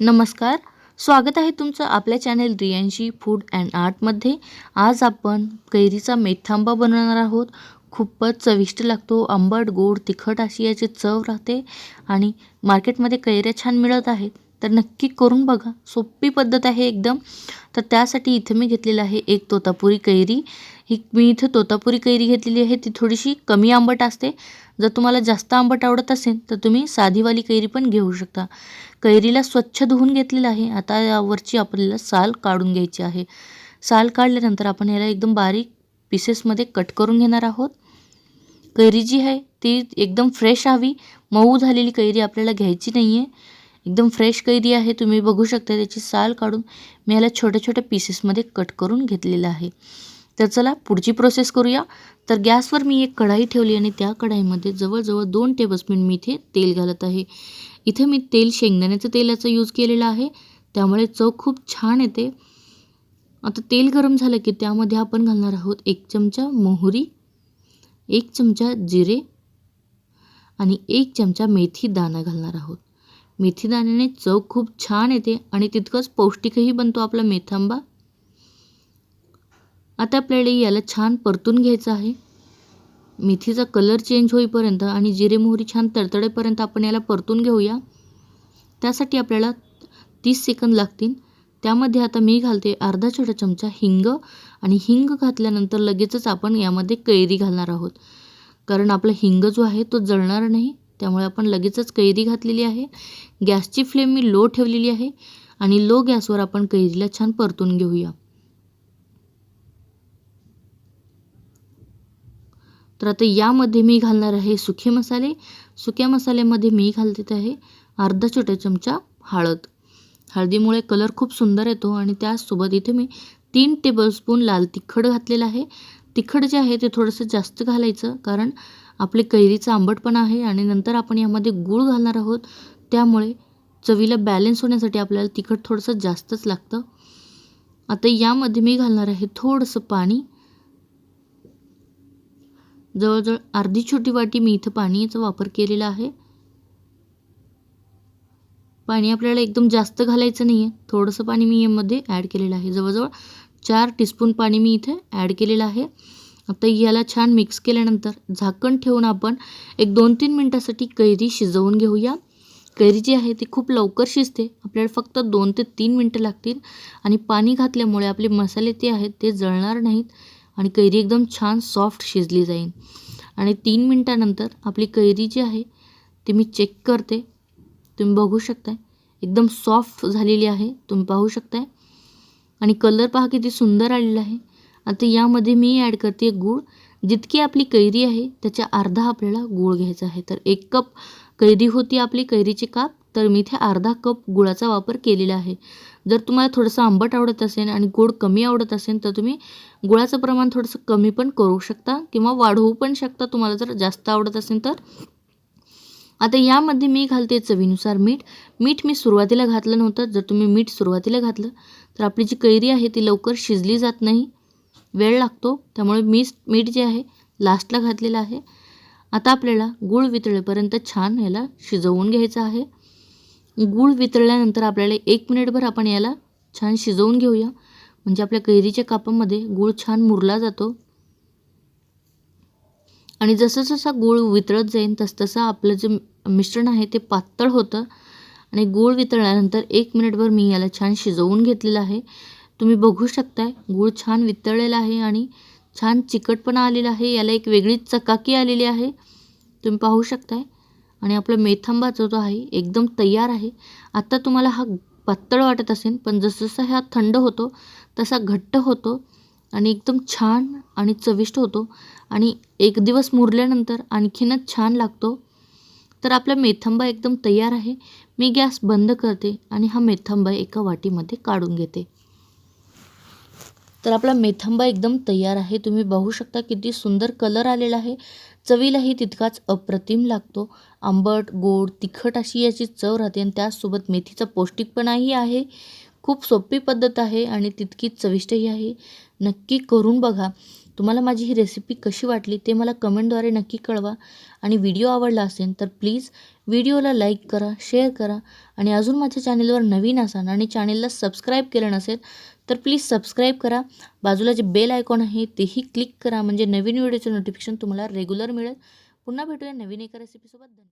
नमस्कार. स्वागत आहे तुमचं आपल्या चॅनेल रियांशी फूड अँड आर्टमध्ये आज आपण कैरीचा मेथांबा बनवणार आहोत. खूपच चविष्ट लागतो. आंबट गोड तिखट अशी याची चव राहते आणि मार्केटमध्ये कैऱ्या छान मिळत आहेत. तर नक्की करून बघा. सोपी पद्धत आहे एकदम. तर त्यासाठी इथं मी घेतलेलं आहे एक तोतापुरी कैरी. ही मी इथं तोतापुरी कैरी घेतलेली आहे. ती थोडीशी कमी आंबट असते. जर तुम्हाला जास्त आंबट आवडत असेल तर तुम्ही साधीवाली कैरी पण घेऊ शकता. कैरीला स्वच्छ धुवून घेतलेलं आहे. आता यावरची आपल्याला साल काढून घ्यायची आहे. साल काढल्यानंतर आपण याला एकदम बारीक पीसेसमध्ये कट करून घेणार आहोत. कैरी जी आहे ती एकदम फ्रेश हवी. मऊ झालेली कैरी आपल्याला घ्यायची नाही आहे एकदम फ्रेश कैरी आहे. तुम्ही बघू शकता त्याची साल काढून मी याला छोट्या छोट्या पीसेसमध्ये कट करून घेतलेलं आहे. तर चला पुढची प्रोसेस करूया. तर गॅसवर मी एक कढाई ठेवली आणि त्या कढाईमध्ये जवळजवळ दोन टेबलस्पून मी इथे तेल घालत आहे. इथे मी तेल शेंगदाण्याचं तेलाचा यूज केलेला आहे. त्यामुळे चव खूप छान येते. आता तेल गरम झालं की त्यामध्ये आपण घालणार आहोत एक चमचा मोहरी एक चमचा जिरे आणि एक चमचा मेथी दाणा घालणार आहोत. मेथीदाण्याने चव खूप छान येते आणि तितकंच पौष्टिकही बनतो आपला मेथांबा. आता आपल्याला याला छान परतून घ्यायचं आहे. मेथीचा कलर चेंज होईपर्यंत आणि जिरे मोहरी छान तडतडेपर्यंत आपण याला परतून घेऊया. त्यासाठी आपल्याला तीस सेकंद लागतील. त्यामध्ये आता मी घालते अर्धा छोटा चमचा हिंग आणि हिंग घातल्यानंतर लगेचच आपण यामध्ये कैरी घालणार आहोत. कारण आपला हिंग जो आहे तो जळणार नाही. त्यामुळे आपण लगेचच कैरी घातलेली आहे. गॅसची फ्लेम मी लो ठेवलेली आहे आणि लो गॅसवर आपण कैरीला छान परतून घेऊया. तर आता यामध्ये मी घालणार आहे सुखे मसाले. सुक्या मसाल्यामध्ये मी घालते आहे अर्धा छोटा चमचा हळद. हळदीमुळे कलर खूप सुंदर येतो आणि त्याचसोबत इथे मी तीन टेबलस्पून लाल तिखट घातलेलं आहे. तिखट जे आहे ते थोडंसं जास्त घालायचं कारण आपले कैरीचं आंबट पण आहे आणि नंतर आपण यामध्ये गूळ घालणार आहोत. त्यामुळे चवीला बॅलेन्स होण्यासाठी आपल्याला तिखट थोडंसं जास्तच लागतं. आता यामध्ये मी घालणार आहे थोडंसं पाणी. जवळजवळ अर्धी छोटी वाटी मी इथं पाणीचा वापर केलेला आहे. पाणी आपल्याला एकदम जास्त घालायचं नाही आहे थोडंसं पाणी मी यामध्ये ॲड केलेलं आहे. जवळजवळ चार टीस्पून पाणी मी इथे ॲड केलेलं आहे. आता याला छान मिक्स केल्यानंतर झाकण ठेवून आपण एक दोन तीन मिनटासाठी कैरी शिजवून घेऊया. कैरी जी आहे ती खूप लवकर शिजते. आपल्याला फक्त दोन ते तीन मिनटं लागतील. आणि पाणी घातल्यामुळे आपले मसाले ते आहेत ते जळणार नाहीत आणि कैरी एकदम छान सॉफ्ट शिजली जाईल. आणि तीन मिनटानंतर आपली कैरी जी आहे ती मी चेक करते. तुम्ही बघू शकताय. एकदम सॉफ्ट झालेली आहे. तुम्ही पाहू शकताय. आणि कलर पहा किती सुंदर आलेला आहे. आता यामध्ये मी ॲड करते गूळ. जितकी आपली कैरी आहे त्याच्या अर्धा आपल्याला गूळ घ्यायचा आहे. तर एक कप कैरी होती आपली कैरीची काप तर मी इथे अर्धा कप गुळाचा वापर केलेला आहे. जर तुम्हाला थोडंसं आंबट आवडत असेल आणि गोड कमी आवडत असेल तर तुम्ही गुळाचं प्रमाण थोडंसं कमी पण करू शकता किंवा वाढवू पण शकता. तुम्हाला जर जास्त आवडत असेल तर. आता यामध्ये मी घालते चवीनुसार मीठ. मीठ मी सुरुवातीला घातलं नव्हतं. जर तुम्ही मीठ सुरुवातीला घातलं तर आपली जी कैरी आहे ती लवकर शिजली जात नाही. वेळ लागतो त्यामुळे मीठ मीठ जे आहे लास्टला घातलेलं आहे. आता आपल्याला गूळ वितळेपर्यंत छान याला शिजवून घ्यायचं आहे. गूळ वितळल्यानंतर आपल्याला एक मिनिटभर आपण याला छान शिजवून घेऊया. म्हणजे आपल्या कैरीच्या कापामध्ये गूळ छान मुरला जातो. आणि जसं जसा गूळ वितळत जाईल तसतसं आपलं जे मिश्रण आहे ते पातळ होतं. आणि गूळ वितळल्यानंतर एक मिनिटभर मी याला छान शिजवून घेतलेलं आहे. तुम्ही बघू शकताय गूळ छान वितळलेला आहे आणि छान चिकटपणा आलेला आहे. याला एक वेगळीच चकाकी आलेली आहे. तुम्ही पाहू शकताय. आणि आपला मेथांबा जो तो आहे एकदम तयार आहे. आत्ता तुम्हाला हा पातळ वाटत असेल पण जसजसा हा थंड होतो तसा घट्ट होतो आणि एकदम छान आणि चविष्ट होतो. आणि एक दिवस मुरल्यानंतर आणखीनच छान लागतो. तर आपला मेथंबा एकदम तयार आहे. मी गॅस बंद करते आणि हा मेथंबा एका वाटीमध्ये काढून घेते. तर आपला मेथंबा एकदम तयार आहे. तुम्ही बघू शकता किती सुंदर कलर आलेला आहे. चवीलाही तितकाच अप्रतिम लागतो. आंबट गोड तिखट अशी याची चव राहते आणि त्याचसोबत मेथीचा पौष्टिकपणाही आहे. खूप सोपी पद्धत आहे आणि तितकीच चविष्टही आहे. नक्की करून बघा. तुम्हाला माझी ही रेसिपी कशी वाटली ते मला कमेंटद्वारे नक्की कळवा. आणि व्हिडिओ आवडला असेल तर प्लीज व्हिडिओला लाईक करा शेअर करा. आणि अजून माझ्या चॅनेलवर नवीन असाल आणि चॅनेलला सबस्क्राईब केलं नसेल तर प्लीज सबस्क्राईब करा. बाजूला जे बेल आयकॉन आहे तेही क्लिक करा. म्हणजे नवीन व्हिडिओचं नोटिफिकेशन तुम्हाला रेग्युलर मिळेल. पुन्हा भेटूया नवीन एका रेसिपीसोबत धन्यवाद.